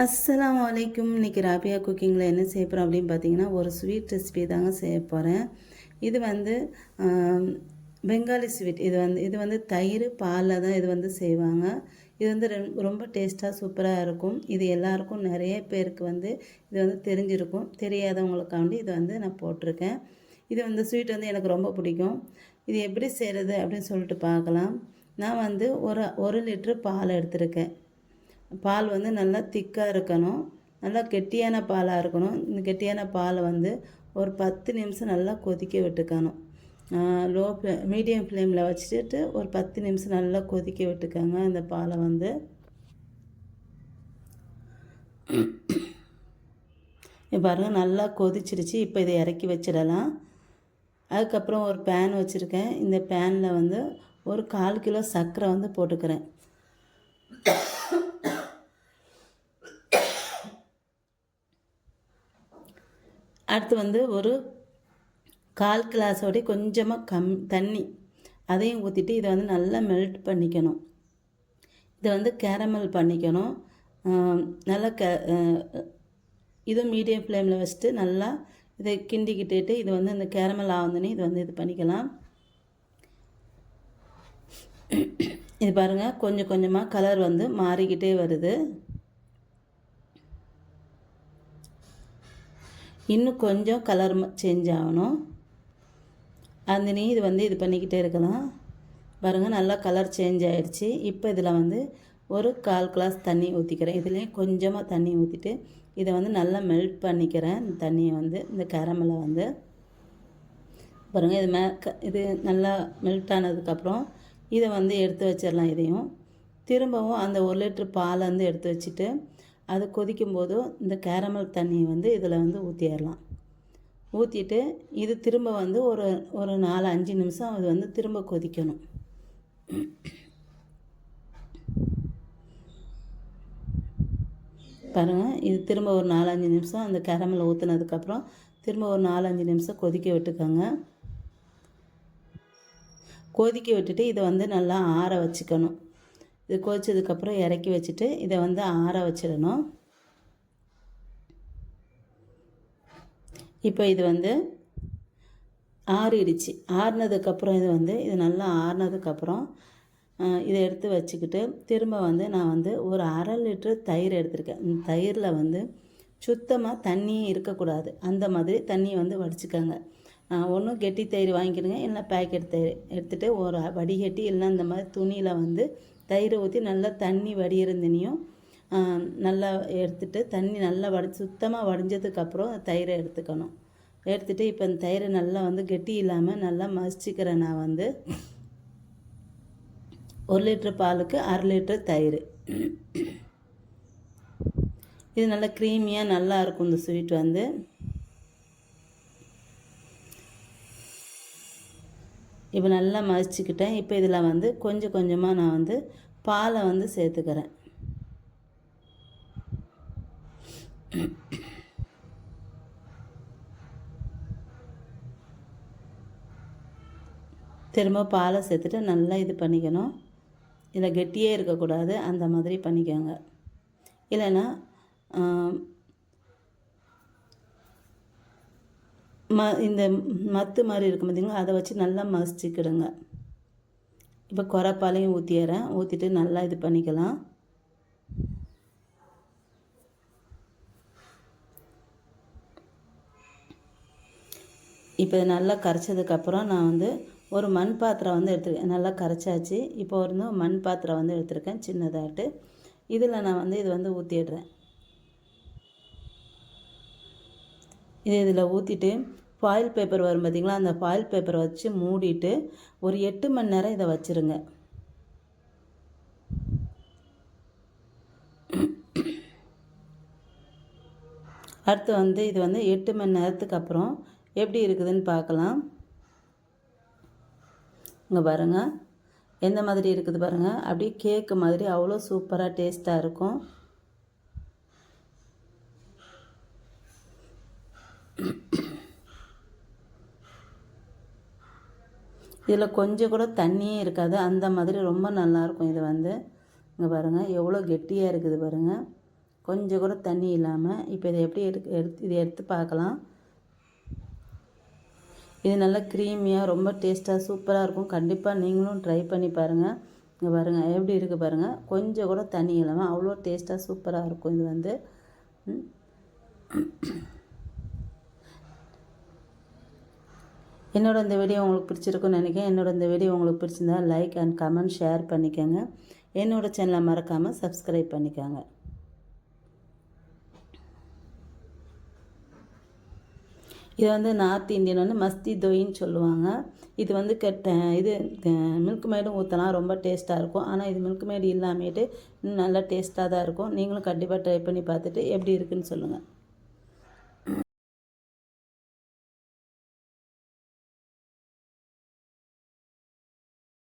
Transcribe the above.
அஸ்லாம் வலைக்கும் இன்றைக்கி ராபியா குக்கிங்கில் என்ன செய்ய போகிறோம் அப்படின்னு பார்த்தீங்கன்னா ஒரு ஸ்வீட் ரெசிபி தாங்க செய்ய போகிறேன் இது வந்து பெங்காலி ஸ்வீட் இது வந்து இது வந்து தயிர் பாலில் தான் இது வந்து செய்வாங்க. இது வந்து ரெம்- ரொம்ப டேஸ்ட்டாக சூப்பராக இருக்கும். இது எல்லாருக்கும் நிறைய பேருக்கு வந்து இது வந்து தெரிஞ்சிருக்கும். தெரியாதவங்களுக்காண்டி இது வந்து நான் போட்டிருக்கேன். இது வந்து ஸ்வீட் வந்து எனக்கு ரொம்ப பிடிக்கும். இது எப்படி செய்கிறது அப்படின்னு சொல்லிட்டு பார்க்கலாம். நான் வந்து ஒரு ஒரு லிட்ரு பால் எடுத்திருக்கேன். பால் வந்து நல்லா திக்காக இருக்கணும். நல்லா கெட்டியான பாலாக இருக்கணும். இந்த கெட்டியான பாலை வந்து ஒரு பத்து நிமிஷம் நல்லா கொதிக்க விட்டுக்கணும். லோ ஃப்ளே மீடியம் ஃப்ளேமில் வச்சுட்டு ஒரு பத்து நிமிஷம் நல்லா கொதிக்க விட்டுக்கோங்க. அந்த பாலை வந்து. இப்போ பாருங்கள் நல்லா கொதிச்சிருச்சு. இப்போ இதை இறக்கி வச்சிடலாம். அதுக்கப்புறம் ஒரு பேன் வச்சுருக்கேன். இந்த பேனில் வந்து ஒரு கால் கிலோ சர்க்கரை வந்து போட்டுக்கிறேன். அடுத்து வந்து ஒரு கால் கிளாஸோடைய கொஞ்சமாக கம் தண்ணி. அதையும் ஊற்றிட்டு இதை வந்து நல்லா மெல்ட் பண்ணிக்கணும். இதை வந்து கேரமல் பண்ணிக்கணும். நல்லா கே இதுவும் மீடியம் ஃப்ளேமில் வச்சுட்டு நல்லா இதை கிண்டிக்கிட்டு இது வந்து அந்த கேரமல் ஆகுதுன்னு இது வந்து இது பண்ணிக்கலாம். இது பாருங்கள் கொஞ்சம் கொஞ்சமாக கலர் வந்து மாறிக்கிட்டே வருது. இன்னும் கொஞ்சம் கலர் சேஞ்ச் ஆகணும். அந்த நீ இது வந்து இது பண்ணிக்கிட்டே இருக்கலாம். பாருங்கள் நல்லா கலர் சேஞ்ச் ஆகிடுச்சி இப்போ இதில் வந்து ஒரு கால் கிளாஸ் தண்ணி ஊற்றிக்கிறேன் இதுலேயும் கொஞ்சமாக தண்ணி ஊற்றிட்டு இதை வந்து நல்லா மெல்ட் பண்ணிக்கிறேன். இந்த தண்ணியை வந்து இந்த கேரமலை வந்து. பாருங்கள் இது மே க இது நல்லா மெல்ட் ஆனதுக்கப்புறம் இதை வந்து எடுத்து வச்சிடலாம் இதையும். திரும்பவும் அந்த ஒரு லிட்டர் பாலை வந்து எடுத்து வச்சுட்டு அது கொதிக்கும் போதும் இந்த கேரமல் தண்ணியை வந்து இதில் வந்து ஊற்றிடலாம் ஊற்றிட்டு இது திரும்ப வந்து ஒரு ஒரு நாலு அஞ்சு நிமிஷம் அது வந்து திரும்ப கொதிக்கணும். பாருங்கள் இது திரும்ப ஒரு நாலஞ்சு நிமிஷம் அந்த கேரமல் ஊற்றுனதுக்கப்புறம் திரும்ப ஒரு நாலஞ்சு நிமிஷம் கொதிக்க விட்டுக்கோங்க. கொதிக்க விட்டுட்டு இதை வந்து நல்லா ஆற வச்சுக்கணும். இது கொதித்ததுக்கப்புறம் இறக்கி வச்சுட்டு இதை வந்து ஆற வச்சிடணும். இப்போ இது வந்து ஆறிடுச்சு. ஆறினதுக்கப்புறம் இது வந்து இது நல்லா ஆறுனதுக்கப்புறம் இதை எடுத்து வச்சுக்கிட்டு திரும்ப வந்து நான் வந்து ஒரு அரை லிட்டர் தயிர் எடுத்திருக்கேன். இந்த தயிரில் வந்து சுத்தமாக தண்ணியே இருக்கக்கூடாது. அந்த மாதிரி தண்ணியை வந்து வடிச்சுக்கோங்க. ஒன்றும் கெட்டி தயிர் வாங்கிக்கிடுங்க இல்லை பேக்கெட் தயிர் எடுத்துகிட்டு ஒரு வடிகட்டி இல்லை இந்த மாதிரி துணியில் வந்து தயிரை ஊற்றி நல்லா தண்ணி வடியிருந்தினியும் நல்லா எடுத்துட்டு தண்ணி நல்லா வடி சுத்தமாக வடிஞ்சதுக்கப்புறம் தயிரை எடுத்துக்கணும். எடுத்துகிட்டு இப்போ இந்த தயிரை நல்லா வந்து கெட்டி இல்லாமல் நல்லா மசிச்சுக்கிறேன் நான் வந்து. ஒரு லிட்டர் பாலுக்கு அரை லிட்டர் தயிர். இது நல்லா க்ரீமியாக நல்லா இருக்கும் இந்த ஸ்வீட் வந்து. இப்போ நல்லா மசிச்சுக்கிட்டேன். இப்போ இதில் வந்து கொஞ்சம் கொஞ்சமாக நான் வந்து பாலை வந்து சேர்த்துக்கிறேன். திரும்ப பாலை சேர்த்துட்டு நல்லா இது பண்ணிக்கணும். இதில் கெட்டியே இருக்கக்கூடாது. அந்த மாதிரி பண்ணிக்கோங்க. இல்லைன்னா ம இந்த மத்து மாதிரி இருக்கும் பார்த்தீங்களா அதை வச்சு நல்லா மசிச்சுக்கிடுங்க. இப்போ குறைப்பாலையும் ஊற்றிடுறேன் ஊற்றிட்டு நல்லா இது பண்ணிக்கலாம். இப்போ இது நல்லா கரைச்சதுக்கப்புறம் நான் வந்து ஒரு மண் பாத்திரம் வந்து எடுத்துருக்கேன். நல்லா கரைச்சாச்சு. இப்போ வந்து மண் பாத்திரம் வந்து எடுத்திருக்கேன் சின்னதாட்டு. இதில் நான் வந்து இது வந்து ஊற்றிடுறேன் இது இதில் ஊற்றிட்டு ஃபாயில் பேப்பர் வரும் பார்த்தீங்களா அந்த ஃபாயில் பேப்பரை வச்சு மூடிட்டு ஒரு எட்டு மணி நேரம் இதை வச்சுருங்க. அடுத்து வந்து இது வந்து எட்டு மணி நேரத்துக்கு அப்புறம் எப்படி இருக்குதுன்னு பார்க்கலாம். இங்கே பாருங்கள் எந்த மாதிரி இருக்குது பாருங்கள் அப்படியே கேக்கு மாதிரி அவ்வளோ சூப்பராக டேஸ்ட்டாக இருக்கும். இதில் கொஞ்சம் கூட தண்ணியே இருக்காது. அந்த மாதிரி ரொம்ப நல்லாயிருக்கும் இது வந்து. இங்கே பாருங்கள் எவ்வளோ கெட்டியாக இருக்குது பாருங்கள் கொஞ்சம் கூட தண்ணி இல்லாமல் இப்போ இதை எப்படி எடுத்து எடுத்து இதை எடுத்து பார்க்கலாம். இது நல்லா க்ரீமியாக ரொம்ப டேஸ்ட்டாக சூப்பராக இருக்கும். கண்டிப்பாக நீங்களும் ட்ரை பண்ணி பாருங்கள் இங்கே பாருங்கள் எப்படி இருக்குது பாருங்கள் கொஞ்சம் கூட தண்ணி இல்லாமல் அவ்வளோ டேஸ்ட்டாக சூப்பராக இருக்கும் இது வந்து. என்னோட இந்த வீடியோ உங்களுக்கு பிடிச்சிருக்குன்னு நினைக்கிறேன் என்னோட இந்த வீடியோ உங்களுக்கு பிடிச்சிருந்தா லைக் அண்ட் கமெண்ட் ஷேர் பண்ணிக்கோங்க என்னோடய சேனலை மறக்காமல் சப்ஸ்கிரைப் பண்ணிக்கோங்க இது வந்து நார்த் இந்தியன் வந்து மஸ்தி தொயின்னு சொல்லுவாங்க இது வந்து கெட்ட இது மில்க் மேடும் ஊற்றலாம் ரொம்ப டேஸ்ட்டாக இருக்கும் ஆனால் இது மில்க் மேடு இல்லாமேட்டு இன்னும் நல்லா டேஸ்ட்டாக தான் இருக்கும் நீங்களும் கண்டிப்பாக ட்ரை பண்ணி பார்த்துட்டு எப்படி இருக்குன்னு சொல்லுங்கள்